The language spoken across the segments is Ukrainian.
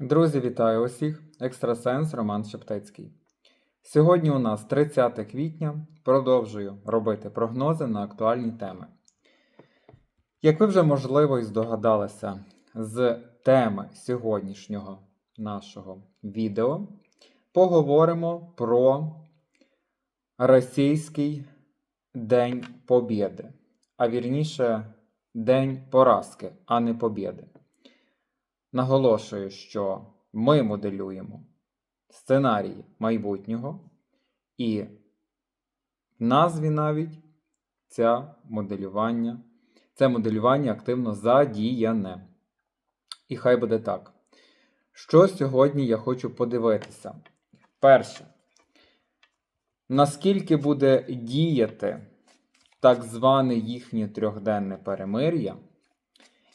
Друзі, вітаю усіх! Екстрасенс Роман Шептецький. Сьогодні у нас 30 квітня. Продовжую робити прогнози на актуальні теми. Як ви вже можливо і здогадалися з теми сьогоднішнього нашого відео, поговоримо про Російський День Побєди, а вірніше День поразки, а не побєди. Наголошую, що ми моделюємо сценарії майбутнього, і в назві навіть ця моделювання, це моделювання активно задіяне. І хай буде так. Що сьогодні я хочу подивитися? Перше, наскільки буде діяти так зване їхнє трьохденне перемир'я?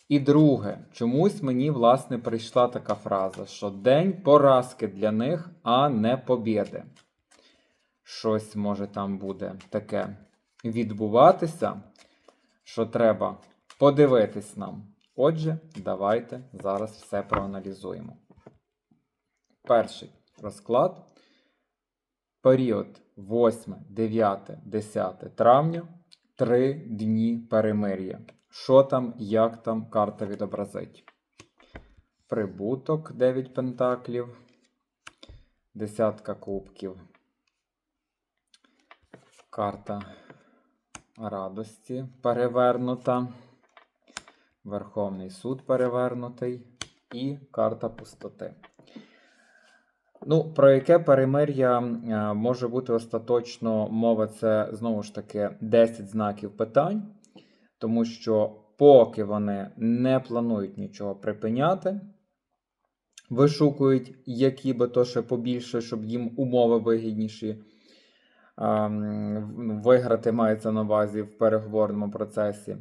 І друге, чомусь мені, власне, прийшла така фраза, що день поразки для них, а не побєди. Щось може там буде таке відбуватися, що треба подивитись нам. Отже, давайте зараз все проаналізуємо. Перший розклад. Період 8, 9, 10 травня. Три дні перемир'я. Що там, як там карта відобразить? Прибуток 9 пентаклів, десятка кубків. Карта радості перевернута. Верховний суд перевернутий і карта пустоти. Ну, про яке перемир'я е, може бути остаточно мова, це знову ж таки 10 знаків питань, тому що поки вони не планують нічого припиняти, вишукують, які би то ще побільше, щоб їм умови вигідніші ем, виграти мається на увазі в переговорному процесі.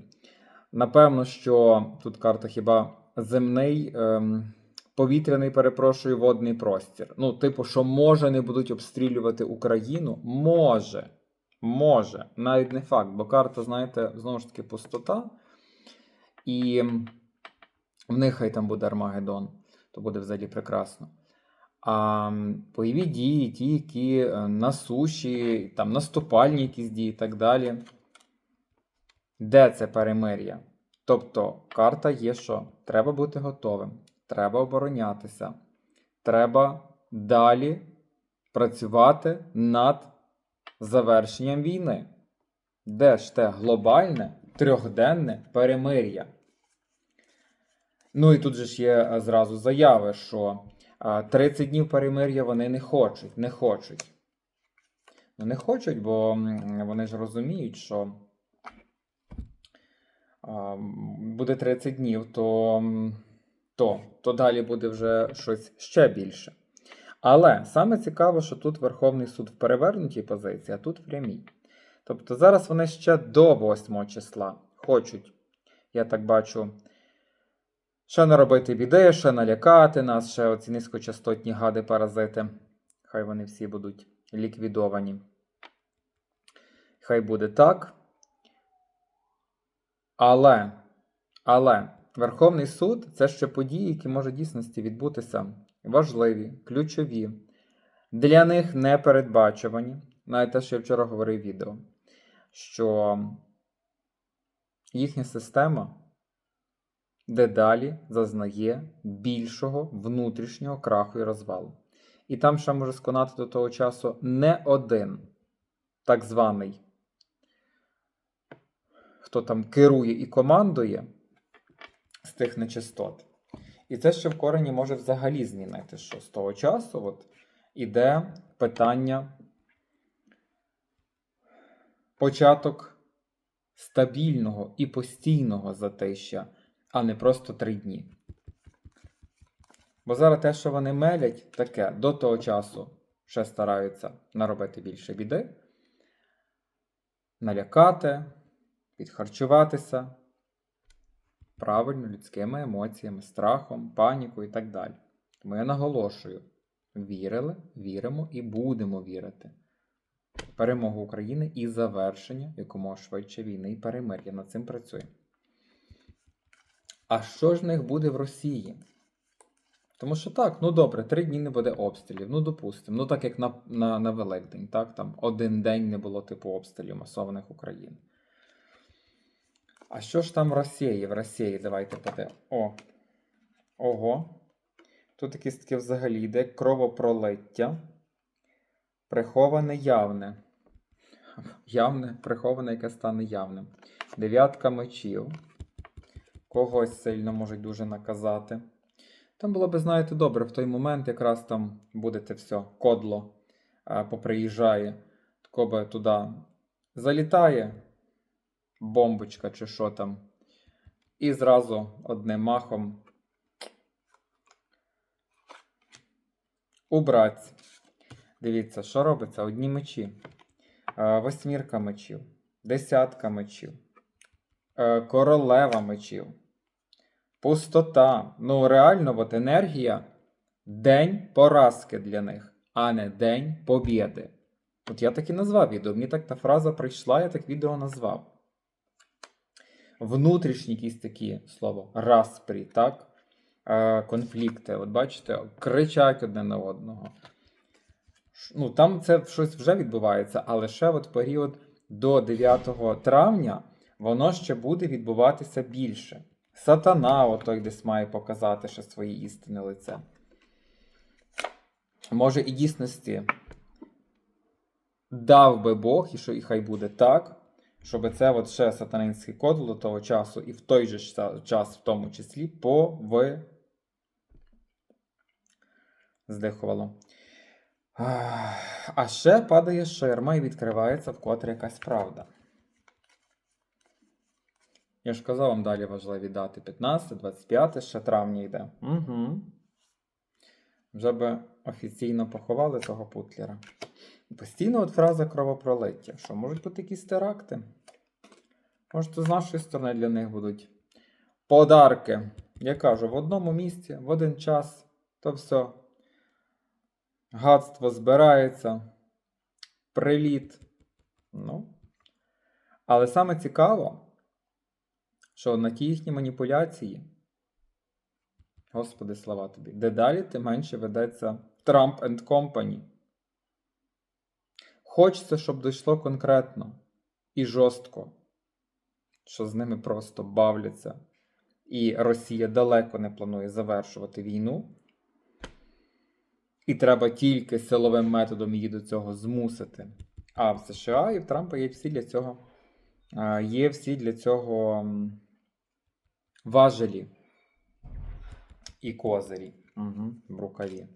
Напевно, що тут карта хіба земний. ем, Повітряний, перепрошую, водний простір. Ну, типу, що може не будуть обстрілювати Україну? Може. Може. Навіть не факт, бо карта, знаєте, знову ж таки, пустота. І в них хай там буде Армагеддон, то буде взагалі прекрасно. А бойові дії, ті, які е, на суші, там наступальні якісь дії і так далі. Де це перемир'я? Тобто, карта є, що треба бути готовим, треба оборонятися, треба далі працювати над завершенням війни. Де ж те глобальне трьохденне перемир'я? Ну і тут же ж є е, зразу заяви, що е, 30 днів перемир'я вони не хочуть, не хочуть. Ну, не хочуть, бо вони ж розуміють, що буде 30 днів, то, то, то далі буде вже щось ще більше. Але саме цікаво, що тут Верховний суд в перевернутій позиції, а тут в прямій. Тобто зараз вони ще до 8 числа хочуть, я так бачу, ще наробити біди, ще налякати нас, ще оці низькочастотні гади-паразити. Хай вони всі будуть ліквідовані. Хай буде так. Але, але Верховний суд це ще події, які можуть дійсності відбутися важливі, ключові, для них непередбачувані. Навіть те, що я вчора говорив відео, що їхня система дедалі зазнає більшого внутрішнього краху і розвалу. І там ще може сконати до того часу не один так званий, хто там керує і командує з тих нечистот. І це ще в корені може взагалі змінити, що з того часу от, іде питання початок стабільного і постійного затища, а не просто три дні. Бо зараз те, що вони мелять, таке до того часу ще стараються наробити більше біди, налякати, підхарчуватися правильно людськими емоціями, страхом, панікою і так далі. Тому я наголошую: вірили, віримо і будемо вірити. Перемогу України і завершення якомога швидше війни і перемир'я. Над цим працюємо. А що ж в них буде в Росії? Тому що так, ну добре, три дні не буде обстрілів. Ну, допустимо. Ну, так як на, на, на Великдень, так? Там один день не було типу обстрілів масованих України. А що ж там в Росії? В Росії давайте подивимо. О. Ого. Тут якесь таке взагалі йде кровопролиття. Приховане явне. Явне, приховане, яке стане явним. Дев'ятка мечів. Когось сильно можуть дуже наказати. Там було би, знаєте, добре, в той момент якраз там будете все, кодло поприїжджає, тако би туди залітає бомбочка чи що там. І зразу одним махом убрать. Дивіться, що робиться? Одні мечі. Е, Восьмірка мечів, десятка мечів, е, королева мечів, пустота. Ну, реально, от енергія день поразки для них, а не день побєди. От я так і назвав відео. Мені так та фраза прийшла, я так відео назвав. Внутрішні якісь такі слово, распрі, так? Конфлікти. От бачите, кричать одне на одного. Ну, там це щось вже відбувається, але ще от період до 9 травня воно ще буде відбуватися більше. Сатана, отой десь має показати ще своє істинне лице. Може, і дійсності дав би Бог, і що і хай буде так, щоб це от ще сатанинський код до того часу, і в той же час, в тому числі, пови... здихувало. А ще падає ширма і відкривається вкотре якась правда. Я ж казав вам далі важливі дати 15, 25, ще травня йде. Угу. Вже би офіційно поховали того путлера. Постійно от фраза кровопролиття, що можуть бути якісь теракти. Може, то з нашої сторони для них будуть подарки. Я кажу, в одному місці, в один час, то все. Гадство збирається, приліт. Ну. Але саме цікаво, що на ті їхні маніпуляції, Господи, слава тобі, дедалі тим менше ведеться Trump and Company. Хочеться, щоб дійшло конкретно і жорстко, що з ними просто бавляться. І Росія далеко не планує завершувати війну. І треба тільки силовим методом її до цього змусити. А в США і в Трампа є всі для цього, є всі для цього важелі і козирі угу, в рукаві.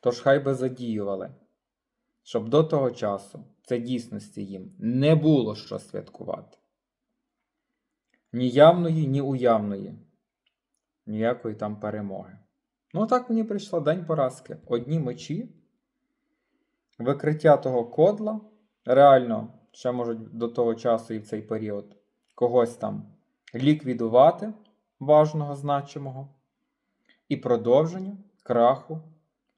Тож хай би задіювали, щоб до того часу це дійсності їм не було що святкувати. Ні явної, ні уявної, ніякої там перемоги. Ну, так мені прийшла день поразки. Одні мечі, викриття того кодла. Реально, ще можуть до того часу і в цей період когось там ліквідувати важного, значимого, і продовження краху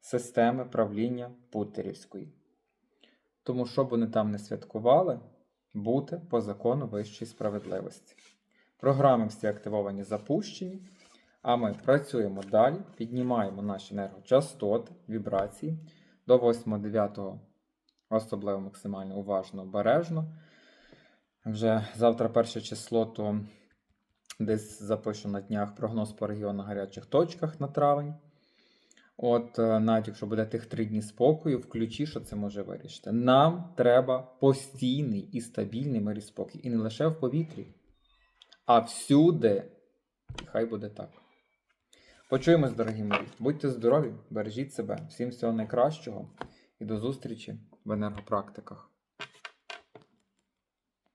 системи правління Путерівської. Тому, що б вони там не святкували, бути по закону вищої справедливості. Програми всі активовані, запущені. А ми працюємо далі, піднімаємо наші енергочастоти, вібрації до 8-9, особливо максимально уважно, обережно. Вже завтра перше число, то десь запишу на днях прогноз по регіонах гарячих точках на травень. От, е, навіть якщо буде тих три дні спокою, включи, що це може вирішити. Нам треба постійний і стабільний мир і спокій. І не лише в повітрі, а всюди. Хай буде так. Почуємось, дорогі мої. Будьте здорові, бережіть себе, всім всього найкращого і до зустрічі в енергопрактиках.